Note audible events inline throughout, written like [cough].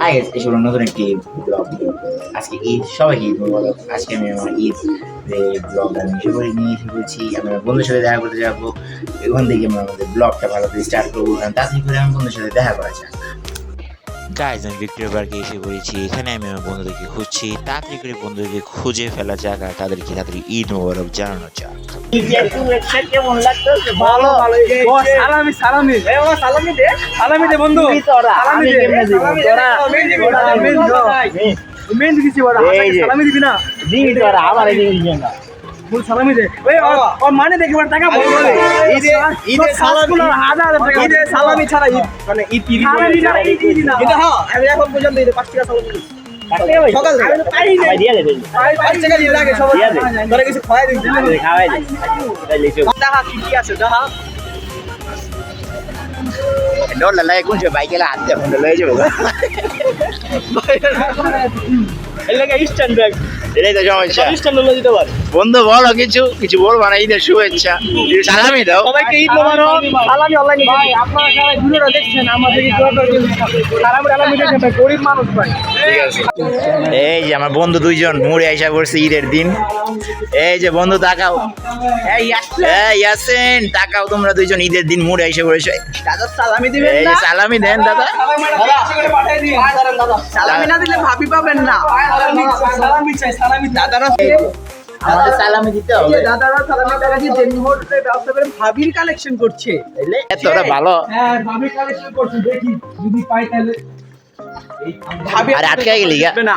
Hi guys এসে নতুন একটি ব্লগ আজকে ঈদ সবাইকে ঈদ মোবারক। আজকে আমি আমার ঈদ ব্লগ আমি এসে করে নিয়ে এসে করেছি আমি আমার বন্ধুর সাথে দেখা করতে যাব। ওখান থেকে আমরা আমাদের ব্লগটা ভালো করে স্টার্ট করব। কারণ তাড়াতাড়ি করে আমি বন্ধুর সাথে দেখা করা যাক। গাইজ আমি ভিক্টোরিয়া পার্কে এসে পড়েছি। এখানে আমি আমার বন্ধুদেরকে খুঁজছি। তাড়াতাড়ি করে বন্ধুদেরকে খুঁজে ফেলা যাক আর তাদেরকে তাড়াতাড়ি ঈদ মোবারক জানানো যাক। মেন দিবি। না। আমার সালামি দে। ও মানে দেখি বড় টাকা বল বলে ঈদে- ঈদে সালামি। হাজার হাজার টাকা ঈদে সালামি ছাড়া ঈদ মানে ঈদ ঈদ সালামি ছাড়া ঈদ ঈদ না। কিন্তু হ্যাঁ আমি এখন পর্যন্ত ঈদে 5 টাকা সালামি সকাল থেকে। আমি তো পাই না দিয়ে দেবে পাঁচ টাকা দিয়ে লাগে সবাই তোরা কিছু খাওয়াই দিন খাওয়াই দে। দেখা কি কি আছে দেখা ডলার লাগে কোন বাইকে হাত দিয়ে ফোনটা লয়ে যাব। এর লাগে ব্যাগ। এটাই তো সমস্যা। বন্ধু বলো কিছু কিছু বলব না ঈদের শুভেচ্ছা। সালামি দাও। সবাইকে ঈদ মোবারক। সালামি অনলাইনে ভাই আপনারা যারা ভিডিওটা দেখছেন দোয়া ভাই গরিব মানুষ ভাই। এই যে আমার বন্ধু দুইজন মুড়ে আইসা পড়ছে ঈদের দিন। এই যে বন্ধু তাকাও। এই ইয়াসিন তাকাও তোমরা দুইজন ঈদের দিন মুড়ে আইসা পড়েছো দাদা সালামি দিবেন না? সালামি দেন দাদা। সালামি না দিলে ভাবি পাবেন না। সালামি চাই সালামি দাদারা আমাদের সালামি দিতে হবে। দাদারা সালামি টাকা দিয়ে দেন হোটেলে ব্যবসা করে ভাবির কালেকশন করছে। ভালো। হ্যাঁ ভাবির কালেকশন করছে দেখি যদি পাই তাহলে। ভাবি আরে আটকে গেলি না।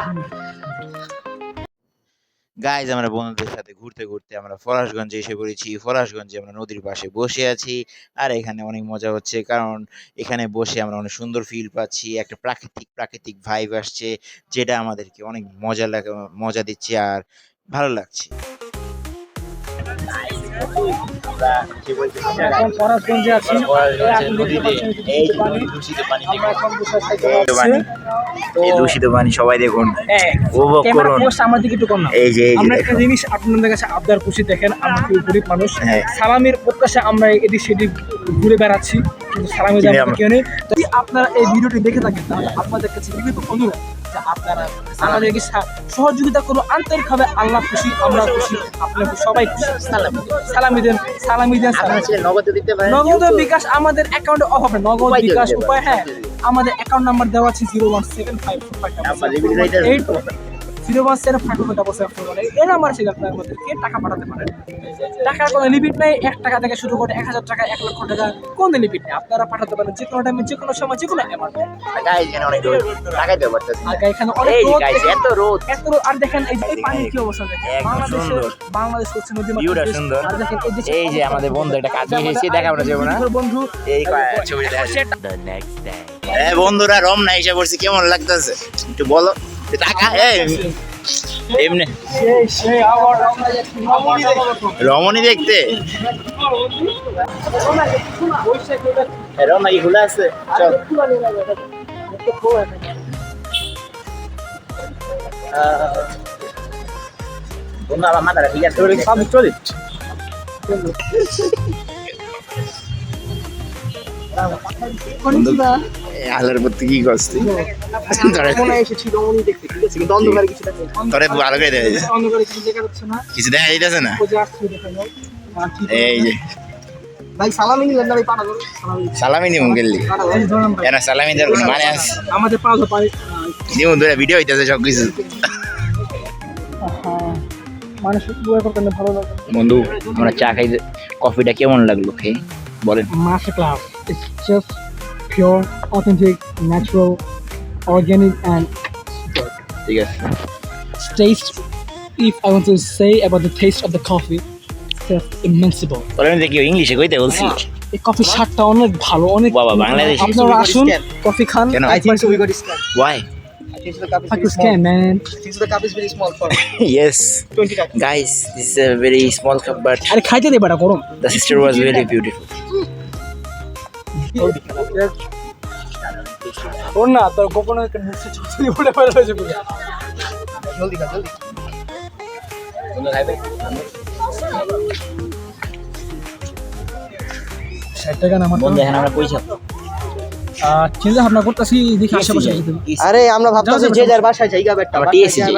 গাইজ আমরা বন্ধুদের সাথে ঘুরতে ঘুরতে আমরা ফরাসগঞ্জে এসে পড়েছি। ফরাসগঞ্জে আমরা নদীর পাশে বসে আছি। আর এখানে অনেক মজা হচ্ছে কারণ এখানে বসে আমরা অনেক সুন্দর ফিল পাচ্ছি। একটা প্রাকৃতিক প্রাকৃতিক ভাইব আসছে যেটা আমাদেরকে অনেক মজা লাগে, মজা দিচ্ছে আর ভালো লাগছে। হ্যাঁ একটু জিনিস আপনাদের কাছে খুশি দেখেন গরিব মানুষ হ্যাঁ। সালামের প্রত্যাশা আমরা এদিক সেদিক ঘুরে বেড়াচ্ছি কিন্তু সালামে কিন্তু যাওয়ার কেউ নেই যদি আপনারা এই ভিডিওটি দেখে থাকেন তাহলে আপনাদের কাছে অনুরোধ আপনারা আমাদেরকে সহযোগিতা করুন আন্তরিকভাবে আল্লাহ খুশি আমরা খুশি আপনার সবাই খুশি। সালামি সালামি দেন সালামি দেন নগদ দিতে পারেন নগদ বিকাশ আমাদের অ্যাকাউন্টে অভাব নগদ বিকাশ উপায় হ্যাঁ আমাদের অ্যাকাউন্ট নাম্বার দেওয়া আছে zero one seven five. Eight zero এই নাম্বার আপনার কে টাকা পাঠাতে পারেন টাকার কোনো লিমিট নেই এক টাকা থেকে শুরু করে এক হাজার টাকা এক লক্ষ টাকা কোনো লিমিট নেই। আপনারা পাঠাতে পারেন যে কোনো টাইমে যে কোনো সময় যে কোনো অ্যামাউন্ট এখানে অনেক রোদ। এত রোদ। এত রোদ। আর দেখেন এই যে পানির কি অবস্থা দেখেন। বাংলাদেশ হচ্ছে নদী সুন্দর। এই যে আমাদের বন্ধু একটা কাজ নিয়ে এসেছি দেখাবো না যাব না। বন্ধু এই কয়- ছবি দেখা এ বন্ধুরা রমনা এসে পড়ছি কেমন লাগতেছে? একটু বলো। টাকা এমনি। আবার দেখতে। রমণী দেখতে খোলা আছে? চল। বন্ধু আমার মাথাটা ঠিক আছে? চলে। বন্ধু [laughs] আছে কিন্তু অন্ধকারে কিছু দেখে তোরে ভালো করে দেখা যায় কিছু দেখা যাচ্ছে না। কিছু দেখা যাইতেছে না? খোঁজে আসছি দেখা যাও আর কি এই যে। সালামি গেলি। সালামি দেওয়ার কোনো মানে আছে? আমাদের ধরে ভিডিও হইতেছে সব কিছু ভালো বন্ধু আমরা চা খাইতে কফিটা কেমন লাগল খেয়ে? বলেন master class it's just pure authentic natural organic and ঠিক আছে taste if I want to say about the taste of the coffee it's immensible তোরা আমি দেখি ইংলিশে কইতে বলছি এই কফি স্বাদটা অনেক ভালো অনেক বাবা, বাংলাদেশি। আপনারা আসুন কফি খান কেন? I think so we got why Fuck this can man [laughs] yes guys this is a very small cup but আরে খাইতে দে বেটা গরম the sister was very beautiful ওর [laughs] না তোর গোপনে একটা পুরো জলদি খা জলদি ষাট টাকা না আমার বন্ধু এখন আমরা পয়সা চিন্তা ভাবনা করতেছি দেখি আশেপাশে আরে আমরা ভাবতেছি যে যার বাসায় জায়গা বেটা আমার TSC যাই।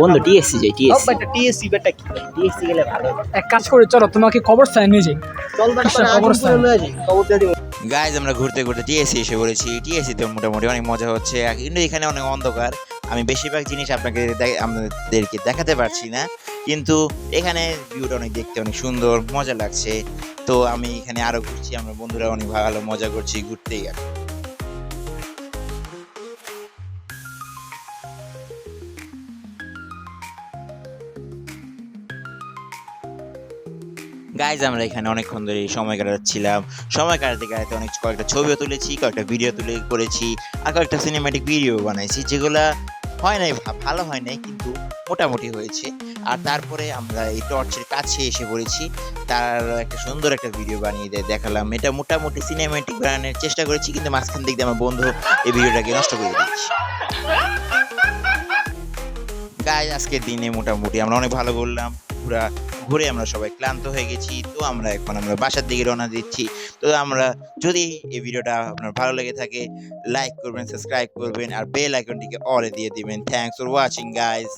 বন্ধু টিএসসি যাই টিএসসি বেটা টিএসসি বেটা কি? টিএসসি গেলে ভালো। এক কাজ করে চলো তোমাকে কবরস্থানে নিয়ে যাই। চল বেটা কিসের খবর কবরস্থান? লয়ে যাই। খবর দিয়ে দিব। গাইজ আমরা ঘুরতে ঘুরতে টিএসি এসে পড়েছি। টিএসিতে মোটামুটি অনেক মজা হচ্ছে। কিন্তু এখানে অনেক অন্ধকার। আমি বেশিরভাগ জিনিস আপনাকে আমাদেরকে দেখাতে পারছি না। কিন্তু এখানে ভিউটা অনেক দেখতে অনেক সুন্দর, মজা লাগছে। তো আমি এখানে আরও ঘুরছি। আমরা বন্ধুরা অনেক ভালো মজা করছি, ঘুরতেই আর গাইজ আমরা এখানে অনেকক্ষণ ধরে সময় কাটাচ্ছিলাম। সময় কাটাতে কাটাতে অনেক কয়েকটা ছবিও তুলেছি, কয়েকটা ভিডিও তুলে করেছি, আর কয়েকটা সিনেম্যাটিক ভিডিও বানাইছি, যেগুলা হয় নাই, ভালো হয় নাই, কিন্তু মোটামুটি হয়েছে। আর তারপরে আমরা এই টর্চের কাছে এসে পড়েছি, তার একটা সুন্দর একটা ভিডিও বানিয়ে দে- দেখালাম। এটা মোটামুটি সিনেম্যাটিক বানানোর চেষ্টা করেছি, কিন্তু মাঝখান দিক দিয়ে আমার বন্ধু এই ভিডিওটাকে নষ্ট করে দিয়েছি। গাইজ আজকের দিনে মোটামুটি আমরা অনেক ভালো করলাম। পুরা ঘুরে আমরা সবাই ক্লান্ত হয়ে গেছি। তো আমরা এখন আমরা বাসার দিকে রওনা দিচ্ছি। তো আমরা যদি এই ভিডিওটা আপনার ভালো লেগে থাকে লাইক করবেন সাবস্ক্রাইব করবেন, আর বেল আইকনটিকে অলে দিয়ে দিবেন। Thanks for watching guys